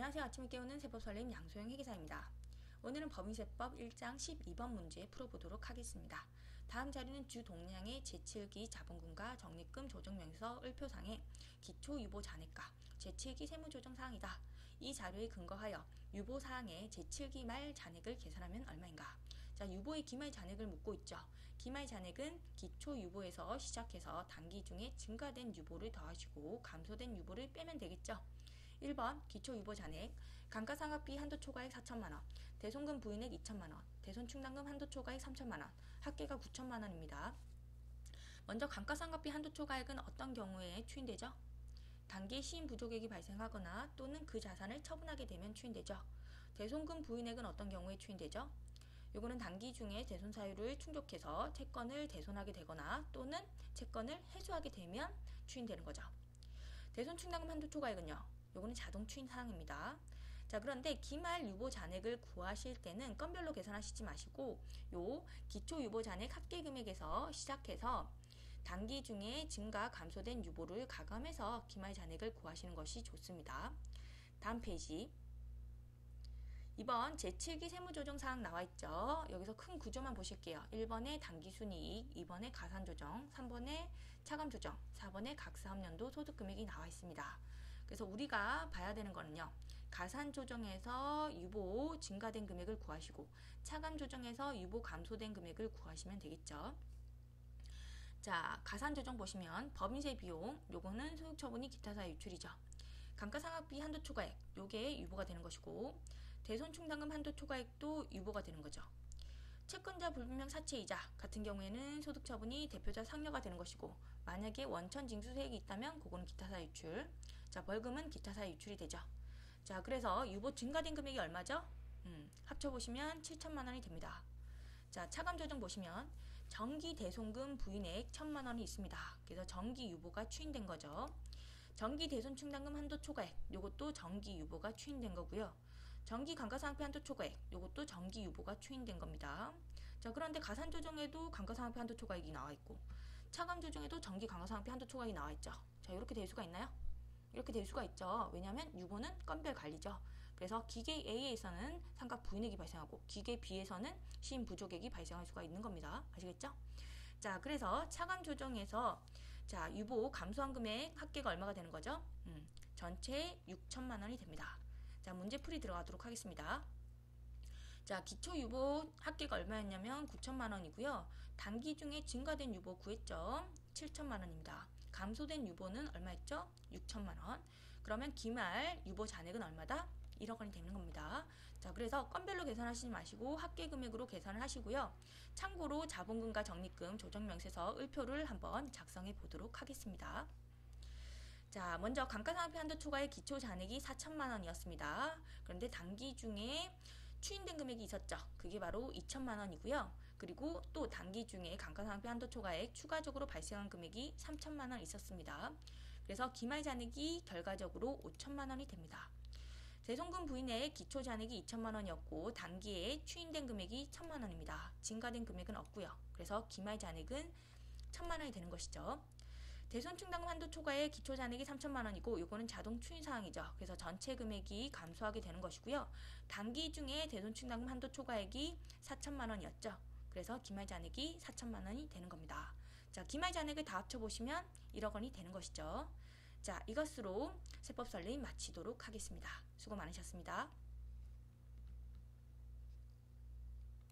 안녕하세요. 아침을 깨우는 세법 설림 양소영 회계사입니다. 오늘은 법인세법 1장 12번 문제 풀어보도록 하겠습니다. 다음 자료는 주 동량의 제7기 자본금과 적립금 조정명서 을표상의 기초 유보 잔액과 제7기 세무조정 사항이다. 이 자료에 근거하여 유보 사항의 제7기 말 잔액을 계산하면 얼마인가? 자, 유보의 기말 잔액을 묻고 있죠. 기말 잔액은 기초 유보에서 시작해서 단기 중에 증가된 유보를 더하시고 감소된 유보를 빼면 되겠죠. 1번 기초유보 잔액 감가상각비 한도 초과액 4천만원 대손금 부인액 2천만원 대손 충당금 한도 초과액 3천만원 합계가 9천만원입니다. 먼저 감가상각비 한도 초과액은 어떤 경우에 추인되죠? 단기에 시인 부족액이 발생하거나 또는 그 자산을 처분하게 되면 추인되죠. 대손금 부인액은 어떤 경우에 추인되죠? 요거는 단기 중에 대손 사유를 충족해서 채권을 대손하게 되거나 또는 채권을 해소하게 되면 추인되는 거죠. 대손 충당금 한도 초과액은요. 요거는 자동 추인 사항입니다. 자 그런데 기말 유보 잔액을 구하실 때는 건별로 계산하시지 마시고 요 기초 유보 잔액 합계 금액에서 시작해서 단기 중에 증가 감소된 유보를 가감해서 기말 잔액을 구하시는 것이 좋습니다. 다음 페이지 2번 제7기 세무조정 사항 나와 있죠. 여기서 큰 구조만 보실게요. 1번에 단기순이익, 2번에 가산조정, 3번에 차감조정, 4번에 각사업년도 소득금액이 나와 있습니다. 그래서 우리가 봐야 되는 거는요. 가산 조정에서 유보 증가된 금액을 구하시고 차감 조정에서 유보 감소된 금액을 구하시면 되겠죠. 자, 가산 조정 보시면 법인세 비용, 요거는 소득 처분이 기타 사유 유출이죠. 감가상각비 한도 초과액, 요게 유보가 되는 것이고 대손 충당금 한도 초과액도 유보가 되는 거죠. 채권자 불분명 사채 이자 같은 경우에는 소득 처분이 대표자 상여가 되는 것이고 만약에 원천 징수 세액이 있다면 그거는 기타사 유출 자 벌금은 기타사 유출이 되죠 자 그래서 유보 증가된 금액이 얼마죠? 음, 합쳐보시면 7천만 원이 됩니다 자 차감 조정 보시면 정기 대손금 부인액 천만 원이 있습니다 그래서 정기 유보가 추인된 거죠 정기 대손 충당금 한도 초과액 요것도 정기 유보가 추인된 거고요 정기 감가상각비 한도 초과액 요것도 정기 유보가 추인된 겁니다. 자 그런데 가산 조정에도 감가상각비 한도 초과액이 나와 있고 차감 조정에도 정기 감가상각비 한도 초과액이 나와 있죠. 자 이렇게 될 수가 있나요? 이렇게 될 수가 있죠. 왜냐하면 유보는 건별 관리죠. 그래서 기계 A에서는 상각 부인액이 발생하고 기계 B에서는 시인 부족액이 발생할 수가 있는 겁니다. 아시겠죠? 자 그래서 차감 조정에서 자 유보 감소한 금액 합계가 얼마가 되는 거죠? 음, 전체 6천만 원이 됩니다. 자, 문제풀이 들어가도록 하겠습니다. 자, 기초 유보 합계가 얼마였냐면 9천만 원이고요. 단기 중에 증가된 유보 구했죠. 7천만 원입니다. 감소된 유보는 얼마였죠? 6천만 원. 그러면 기말 유보 잔액은 얼마다? 1억 원이 되는 겁니다. 자, 그래서 건별로 계산하시지 마시고 합계 금액으로 계산을 하시고요. 참고로 자본금과 적립금 조정명세서 을표를 한번 작성해 보도록 하겠습니다. 자, 먼저 감가상각비 한도 초과의 기초 잔액이 4천만 원이었습니다. 그런데 단기 중에 추인된 금액이 있었죠. 그게 바로 2천만 원이고요. 그리고 또 단기 중에 감가상각비 한도 초과액 추가적으로 발생한 금액이 3천만 원 있었습니다. 그래서 기말 잔액이 결과적으로 5천만 원이 됩니다. 대손금 부인의 기초 잔액이 2천만 원이었고 단기에 추인된 금액이 1천만 원입니다. 증가된 금액은 없고요. 그래서 기말 잔액은 1천만 원이 되는 것이죠. 대손 충당금 한도 초과의 기초 잔액이 3천만 원이고 이거는 자동 추인 사항이죠. 그래서 전체 금액이 감소하게 되는 것이고요. 단기 중에 대손 충당금 한도 초과액이 4천만 원이었죠. 그래서 기말 잔액이 4천만 원이 되는 겁니다. 자, 기말 잔액을 다 합쳐 보시면 1억 원이 되는 것이죠. 자, 이것으로 세법 설립 마치도록 하겠습니다. 수고 많으셨습니다.